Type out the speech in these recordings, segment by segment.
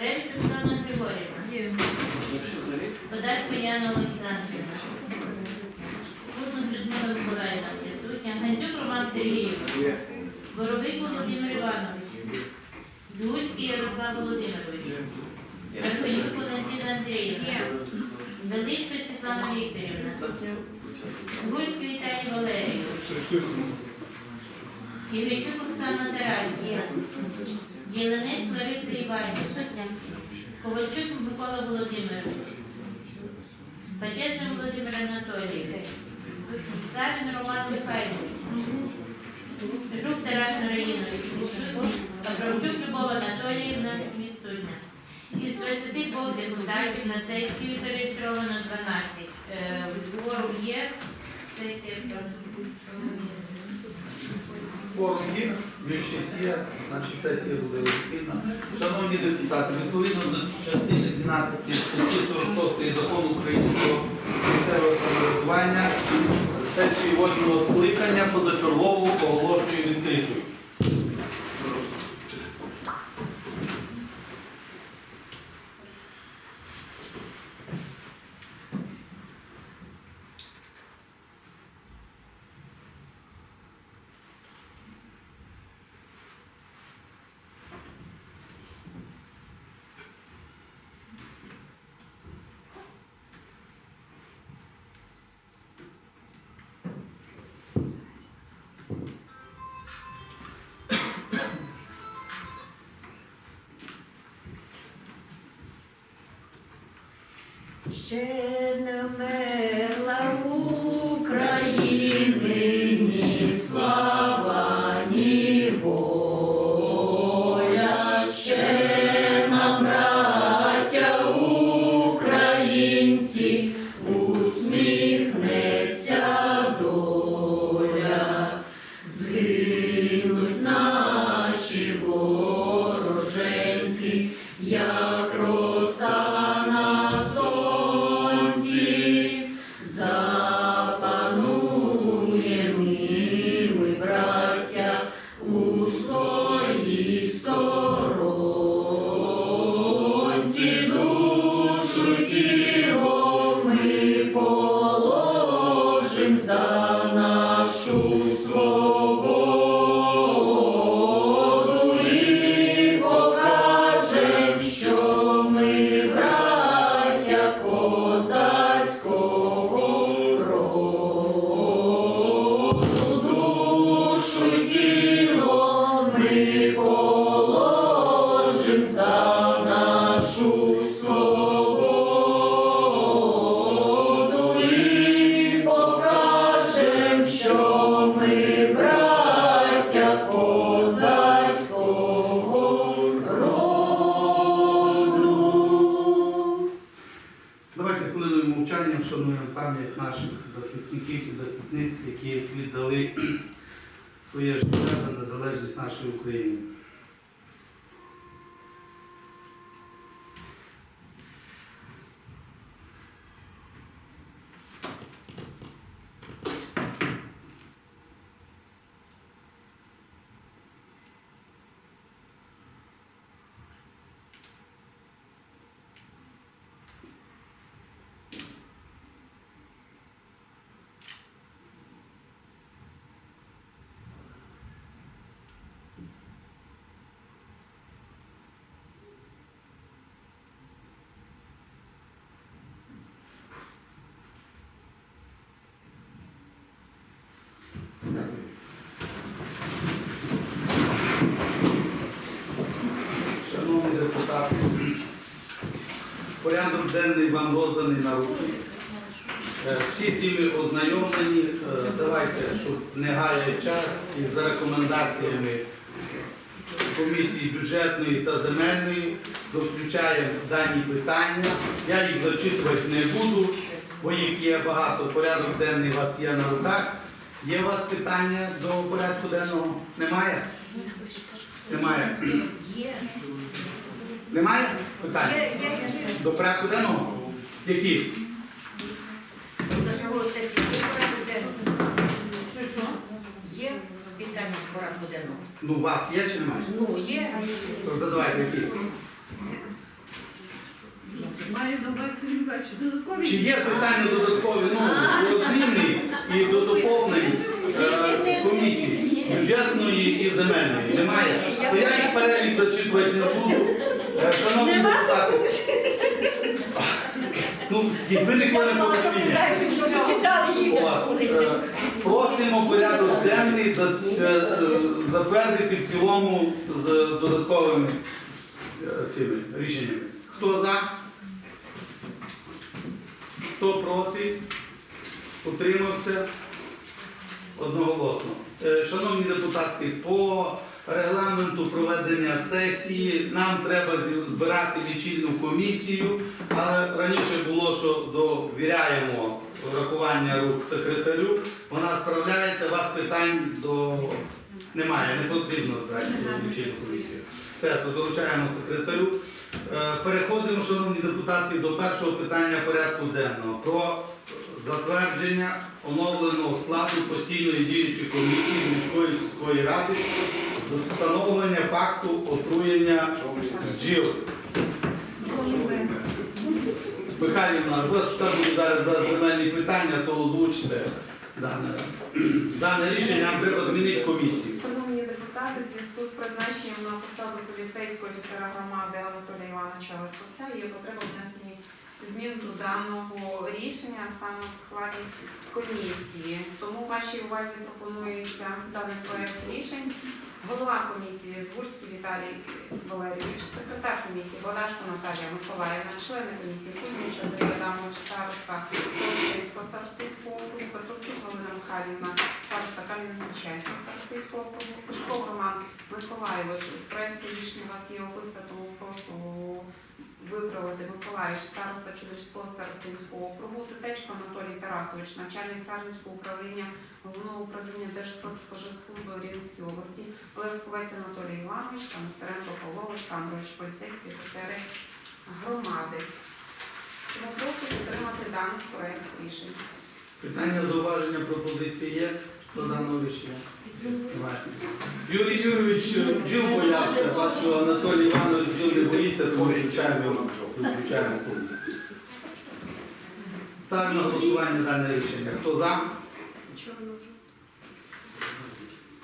Ревич Оксана Григорівна. Подачко Яна Олександрівна. Кузник Людмила Миколаївна присутня. Гандзюк Роман Сергійович. Боровик Володимир Іванович. Згульський Ярослав Володимирович. Верхонюк Валентина Андріївна. Величко Світлана Вікторівна. Гульський Віталій Валерійович. Євичук Оксана Тарасівна. Єленець Лариса Іванівна. Ковальчук Микола Володимирович. Пачесний Володимир Анатолійович. Савін Роман Михайлович. Жук Тарас Раїнович. Петровчук Любов Анатоліївна відсутня. Із 22 депутатів на сесію зареєстровано 12. Е, Кворум є. Сесія Форум є, більшість є, значить сесія буде відповідна. Шановні депутати, відповідно до частини 12 статті 46 закону України про місцеве самоврядування, сесії восьмого скликання позачергово оголошую відкритою. Ще не вмерла України своє життя та незалежність нашої України. Дякую. Шановні депутати, порядок денний вам розданий на руки. Е, Всі тими ознайомлені, Е, давайте, щоб не гаяти час і за рекомендаціями комісії бюджетної та земельної включаємо дані питання. Я їх зачитувати не буду, бо їх є багато. Порядок денний у вас є на руках. Є у вас питання до порядку денного? Немає? Немає. Немає питань? До порядку денного? Які? Є питання в порядку денного? Ну, у вас є чи немає? Ну, є. То задавайте які. Чи є питання додаткові ну, до зміни і до доповнень е, комісії бюджетної і земельної? Немає? То я їх перелік зачитувати не буду. Е, Шановні депутати, ну, якби ніколи не порозуміли. Е, Просимо порядок денний е, затвердити в цілому з додатковими цими рішеннями. Хто за? Хто проти? Утримався? Одноголосно. Шановні депутати, по регламенту проведення сесії нам треба збирати лічильну комісію, але раніше було, що довіряємо рахування рук секретарю. Вона справляється, вас питань до немає, не потрібно збирати лічильну комісію. Все, то доручаємо секретарю. Е, Переходимо, шановні депутати, до першого питання порядку денного про затвердження оновленого складу постійної діючої комісії міської сільської ради встановлення факту отруєння бджіл. Михайлівна, ви ж там буде зараз земельні питання, то озвучте дане, дане рішення, нам треба змінити комісію. Шановні депутати, в зв'язку з призначенням на посаду поліцейського офіцера громади Анатолія Івановича Лосковця є потреба внесення змін до даного рішення саме в складі комісії. Тому вашій увазі пропонується даний проект рішень. Голова комісії Згурський Віталій Валерійович, секретар комісії Бодашко Наталія Миколаївна, члени комісії Кузьміч Андрій Адамович, староста Солочинського старостинського округу, Петровчук Галина Михайлівна, староста Кам'янець-Смічанського старостинського округу, Пишков Роман Миколаївич. В проєкті рішення у вас є описка, тому прошу виправити Миколаївич, староста Чудерського старостинського округу, Тетечко Анатолій Тарасович, начальник Сарненського управління Головного управління Держпродспоживслужби у Рівненській області, Лесковець Анатолій Іванович та Нестеренко Павло Олександрович, поліцейські офіцери громади. Тому прошу підтримати даний проект рішень. Питання, зауваження, пропозиції є Юрій Юрійович бджіл боявся, бачу, Анатолій Іванович бджіл не боїться, то вивчаємо вивчаємо комісію. Ставимо на голосування дане рішення. Хто за?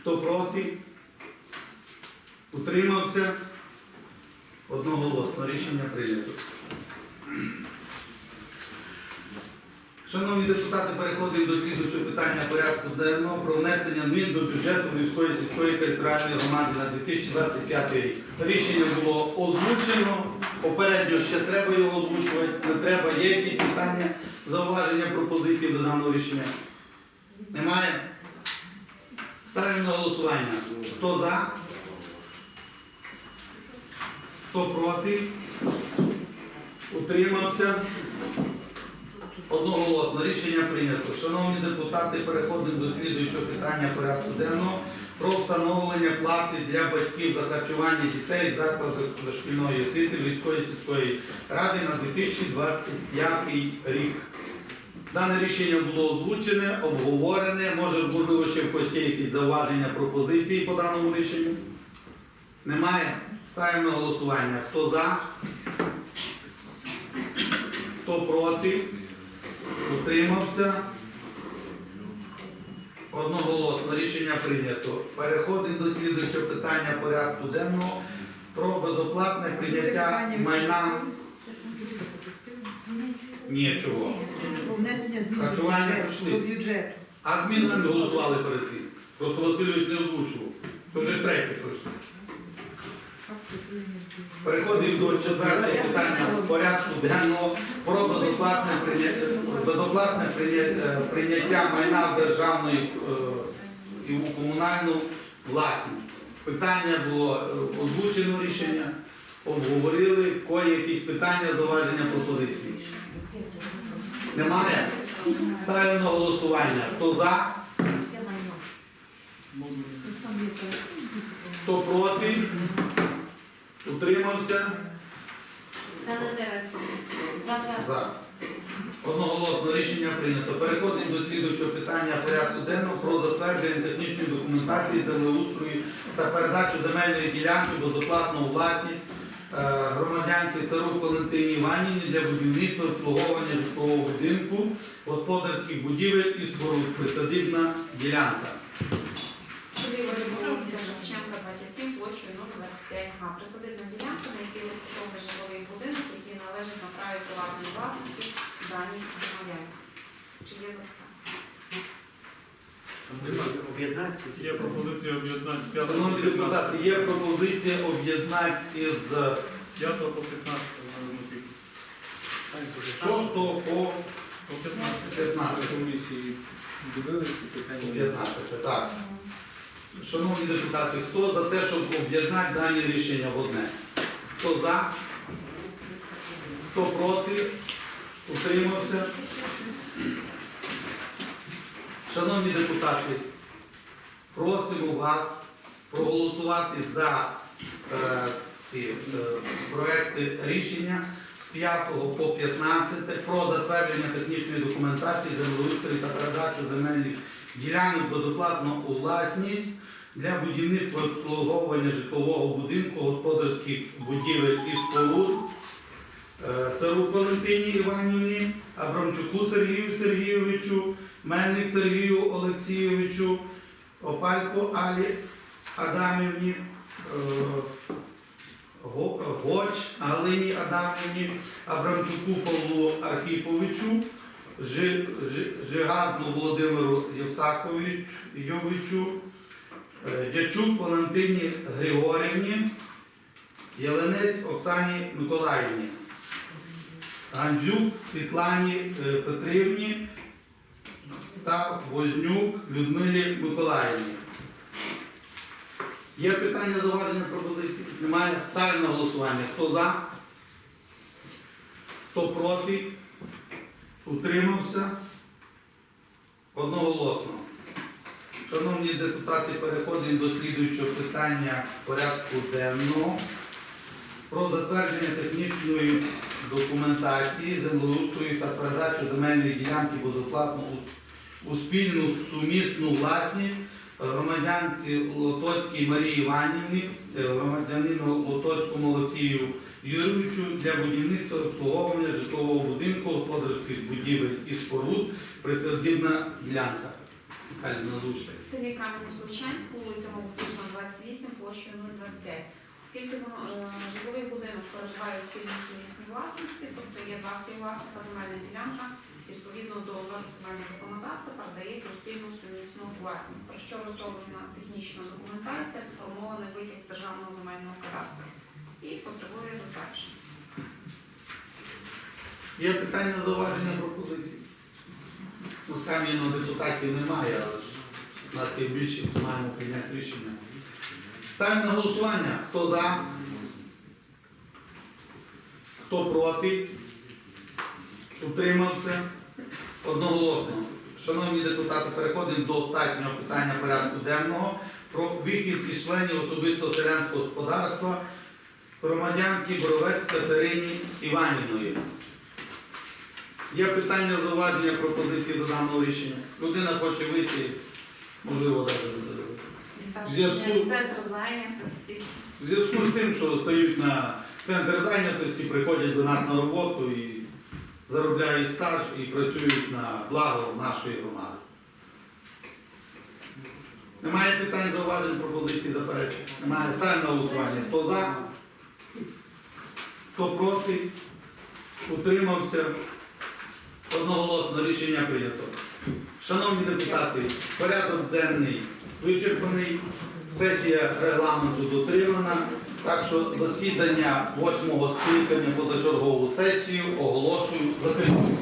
Хто проти? Утримався? Одноголосно. Рішення прийнято. Шановні депутати, переходимо до слідуючого питання порядку денного про внесення змін до бюджету міської сільської територіальної громади на 2025 рік. Рішення було озвучено. Попередньо ще треба його озвучувати. Не треба. Є якісь питання, зауваження, пропозиції до даного рішення? Немає? Ставимо на голосування. Хто за? Хто проти? Утримався? Одноголосно рішення прийнято. Шановні депутати, переходимо до слідуючого питання порядку денного про встановлення плати для батьків за харчування дітей в закладах дошкільної освіти Львівської сільської ради на 2025 рік. Дане рішення було озвучене, обговорене. Може, можливо, ще в є якісь зауваження, пропозиції по даному рішенню? Немає? Ставимо на голосування. Хто за? Хто проти? Утримався. Одноголосно рішення прийнято. Переходимо до слідуючого питання порядку денного про безоплатне прийняття майна. Ні, чого. Внесення змін до Харчування бюджету- пройшли. до. А зміни не голосували перед цим. Просто Васильович не озвучував. То вже ж третє пройшло. Переходимо до четвертого питання порядку денного про безоплатне прийняття, безоплатне прийняття, прийняття майна в державної е, і у комунальну власність. Питання було е, озвучено рішення, обговорили, в кої якісь питання, зауваження, пропозиції. Немає? Ставимо на голосування. Хто за? Хто проти? Утримався? За. Одноголосно рішення прийнято. Переходимо до слідуючого питання порядку денного про затвердження технічної документації землеустрою та передачу земельної ділянки безоплатно у власність е, громадянці Тарук Валентині Іванівні для будівництва обслуговування житлового будинку, господарських будівель і споруд, присадибна ділянка. Селі вулиця Шевченка, 27, площею 025 га. Присадибна ділянка, на якій розташований житловий будинок, який належить на праві приватної власності даній громадянці. Чи є запитання? Об'єднатися. Є пропозиція об'єднати з 5 по Шановні 15. депутати, є пропозиція об'єднати із 5 по 15 можемо тільки. 6 по По 15. 15. комісії дивилися питання. 15. Так. Шановні депутати, хто за те, щоб об'єднати дані рішення в одне? Хто за? Хто проти? Утримався? Шановні депутати, просимо вас проголосувати за е, ці е, проекти рішення з 5 по 15 про затвердження технічної документації землеустрою та передачу земельних ділянок безоплатно у власність для будівництва обслуговування житлового будинку, господарських будівель і споруд е, Тарук Валентині Іванівні, Абрамчуку Сергію Сергійовичу, Мельник Сергію Олексійовичу, Опалько Алі Адамівні, е, Гоч Галині Адамівні, Абрамчуку Павлу Архіповичу, Жи- Жи- Володимиру Євстаковичу, е, Дячук Валентині Григорівні, Єленець Оксані Миколаївні, Гандзюк Світлані е, Петрівні та Вознюк Людмилі Миколаївні. Є питання зауваження пропозиції? Немає. Ставлю на голосування. Хто за? Хто проти? Утримався? Одноголосно. Шановні депутати, переходимо до слідуючого питання порядку денного про затвердження технічної документації землеустрою та передачу земельної ділянки безоплатно у, спільну сумісну власність громадянці Лотоцькій Марії Іванівні, е, громадянину Лотоцькому Олексію Юрійовичу для будівництва обслуговування житлового будинку, господарських будівель і споруд, присадибна ділянка. В селі Кам'яно-Случанськ, вулиця Молодежна, 28, площею 025. Оскільки е, житловий будинок перебуває спільній сумісній власності, тобто є два співвласника, земельна ділянка, відповідно до норм законодавства передається у спільну сумісну власність, про що розроблена технічна документація, сформований витяг державного земельного кадастру і потребує затвердження. Є питання, зауваження, пропозиції? Ну, з депутатів немає, але нас є більше, маємо прийняти рішення. Ставимо на голосування. Хто за? Хто проти? Утримався? Одноголосно. Шановні депутати, переходимо до останнього питання порядку денного про вихід із членів особистого селянського господарства громадянки Боровець Катерині Іванівної. Є питання зауваження пропозиції до даного рішення. Людина хоче вийти, можливо, навіть. Зв'язку- центр зайнятості. В зв'язку з тим, що стають на центр зайнятості, приходять до нас на роботу і заробляють стаж і працюють на благо нашої громади. Немає питань зауважень, пропозицій, заперечень? Немає. Ставимо на голосування. Хто за? Хто проти? Утримався? Одноголосно рішення прийнято. Шановні депутати, порядок денний вичерпаний, сесія регламенту дотримана, так що засідання восьмого скликання позачергову сесію оголошую закритим.